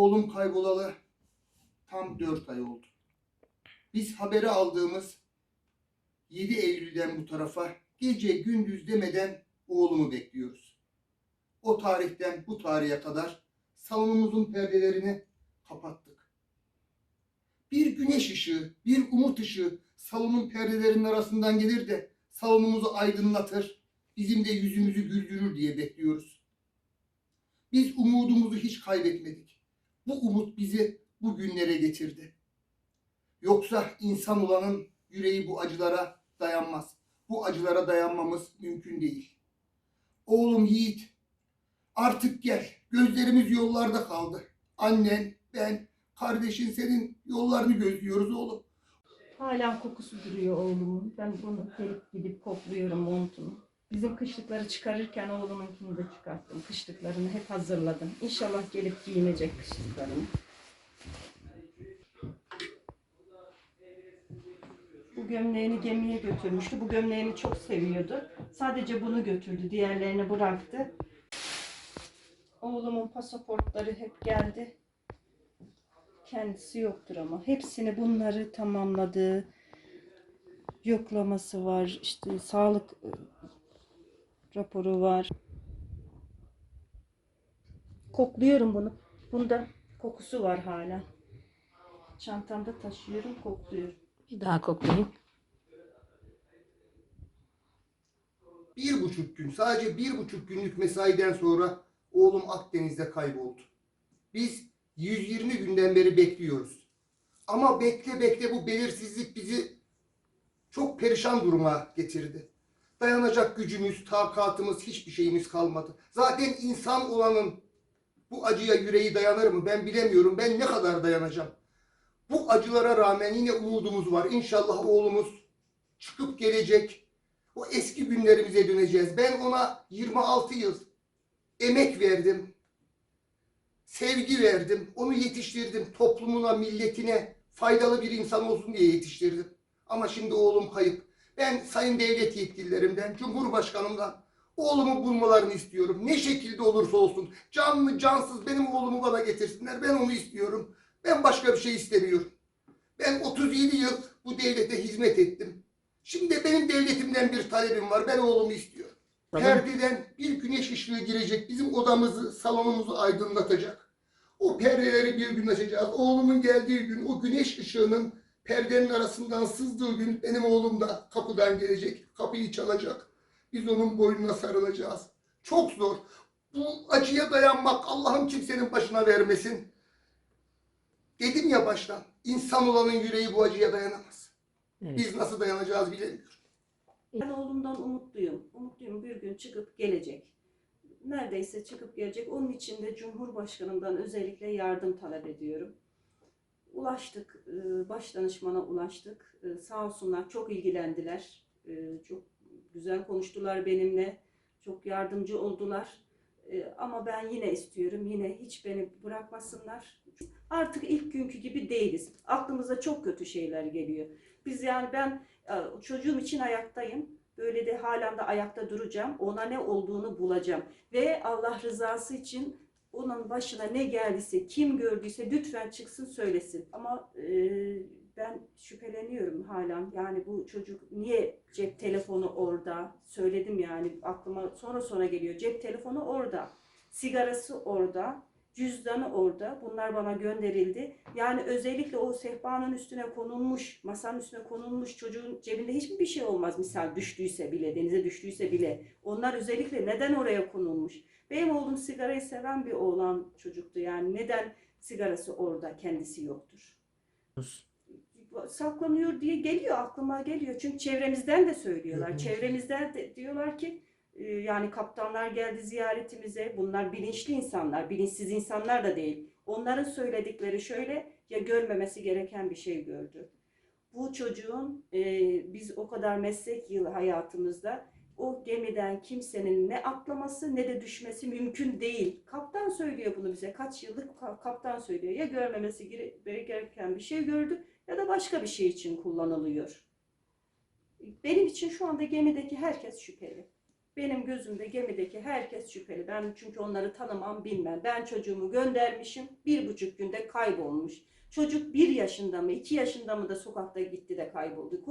Oğlum kaybolalı tam 4 ay oldu. Biz haberi aldığımız 7 Eylül'den bu tarafa gece gündüz demeden oğlumu bekliyoruz. O tarihten bu tarihe kadar salonumuzun perdelerini kapattık. Bir güneş ışığı, bir umut ışığı salonun perdelerinin arasından gelir de salonumuzu aydınlatır, bizim de yüzümüzü güldürür diye bekliyoruz. Biz umudumuzu hiç kaybetmedik. Bu umut bizi bu günlere getirdi. Yoksa insan olanın yüreği bu acılara dayanmaz. Bu acılara dayanmamız mümkün değil. Oğlum Yiğit, artık gel. Gözlerimiz yollarda kaldı. Annen, ben, kardeşin senin yollarını gözlüyoruz oğlum. Hala kokusu duruyor oğlumun. Ben bunu gelip gidip kokluyorum montunu. Bizim kışlıkları çıkarırken oğlumunkini de çıkarttım. Kışlıklarını hep hazırladım. İnşallah gelip giyinecek kışlıklarını. Bu gömleğini gemiye götürmüştü. Bu gömleğini çok seviyordu. Sadece bunu götürdü. Diğerlerini bıraktı. Oğlumun pasaportları hep geldi. Kendisi yoktur ama. Hepsini bunları tamamladı. Yoklaması var. işte sağlık raporu var. Kokluyorum bunu. Bunda kokusu var hala. Çantamda taşıyorum, kokluyorum. Bir daha koklayayım. Bir buçuk gün, sadece bir buçuk günlük mesaiden sonra oğlum Akdeniz'de kayboldu. Biz 120 günden beri bekliyoruz. Ama bekle bekle bu belirsizlik bizi çok perişan duruma getirdi. Dayanacak gücümüz, takatımız, hiçbir şeyimiz kalmadı. Zaten insan olanın bu acıya yüreği dayanır mı ben bilemiyorum. Ben ne kadar dayanacağım. Bu acılara rağmen yine umudumuz var. İnşallah oğlumuz çıkıp gelecek. O eski günlerimize döneceğiz. Ben ona 26 yıl emek verdim. Sevgi verdim. Onu yetiştirdim. Toplumuna, milletine faydalı bir insan olsun diye yetiştirdim. Ama şimdi oğlum kayıp. Ben sayın devlet yetkililerimden, Cumhurbaşkanımdan oğlumu bulmalarını istiyorum. Ne şekilde olursa olsun. Canlı, cansız benim oğlumu bana getirsinler. Ben onu istiyorum. Ben başka bir şey istemiyorum. Ben 37 yıl bu devlete hizmet ettim. Şimdi benim devletimden bir talebim var. Ben oğlumu istiyorum. Tamam. Perdeden bir güneş ışığı girecek. Bizim odamızı, salonumuzu aydınlatacak. O perdeleri bir gün açacağız. Oğlumun geldiği gün o güneş ışığının perdenin arasından sızdığı gün benim oğlum da kapıdan gelecek. Kapıyı çalacak. Biz onun boynuna sarılacağız. Çok zor. Bu acıya dayanmak Allah'ım kimsenin başına vermesin. Dedim ya baştan. insan olanın yüreği bu acıya dayanamaz. Evet. Biz nasıl dayanacağız bilemiyorum. Ben oğlumdan umutluyum. Umutluyum bir gün çıkıp gelecek. Neredeyse çıkıp gelecek. Onun için de Cumhurbaşkanımdan özellikle yardım talep ediyorum. Ulaştık, e, baş danışmana ulaştık. E, Sağ olsunlar çok ilgilendiler. E, Çok güzel konuştular benimle. Çok yardımcı oldular. E, Ama ben yine istiyorum. Yine hiç beni bırakmasınlar. Artık ilk günkü gibi değiliz. Aklımıza çok kötü şeyler geliyor. Biz yani ben çocuğum için ayaktayım. Böyle de halen de ayakta duracağım. Ona ne olduğunu bulacağım. Ve Allah rızası için onun başına ne geldiyse, kim gördüyse lütfen çıksın söylesin. Ama e, ben şüpheleniyorum halen. Yani bu çocuk niye cep telefonu orada? Söyledim yani aklıma sonra sonra geliyor. Cep telefonu orada. Sigarası orada. Cüzdanı orada. Bunlar bana gönderildi. Yani özellikle o sehpanın üstüne konulmuş, masanın üstüne konulmuş çocuğun cebinde hiçbir bir şey olmaz. Misal düştüyse bile, denize düştüyse bile. Onlar özellikle neden oraya konulmuş? Benim oğlum sigarayı seven bir oğlan çocuktu. Yani neden sigarası orada, kendisi yoktur? Saklanıyor diye geliyor, aklıma geliyor. Çünkü çevremizden de söylüyorlar. Çevremizden de diyorlar ki yani kaptanlar geldi ziyaretimize. Bunlar bilinçli insanlar, bilinçsiz insanlar da değil. Onların söyledikleri şöyle ya görmemesi gereken bir şey gördü. Bu çocuğun e, biz o kadar meslek yılı hayatımızda o gemiden kimsenin ne atlaması ne de düşmesi mümkün değil. Kaptan söylüyor bunu bize. Kaç yıllık ka- kaptan söylüyor. Ya görmemesi gere- gereken bir şey gördü ya da başka bir şey için kullanılıyor. Benim için şu anda gemideki herkes şüpheli. Benim gözümde gemideki herkes şüpheli. Ben çünkü onları tanımam bilmem. Ben çocuğumu göndermişim. Bir buçuk günde kaybolmuş. Çocuk bir yaşında mı iki yaşında mı da sokakta gitti de kayboldu.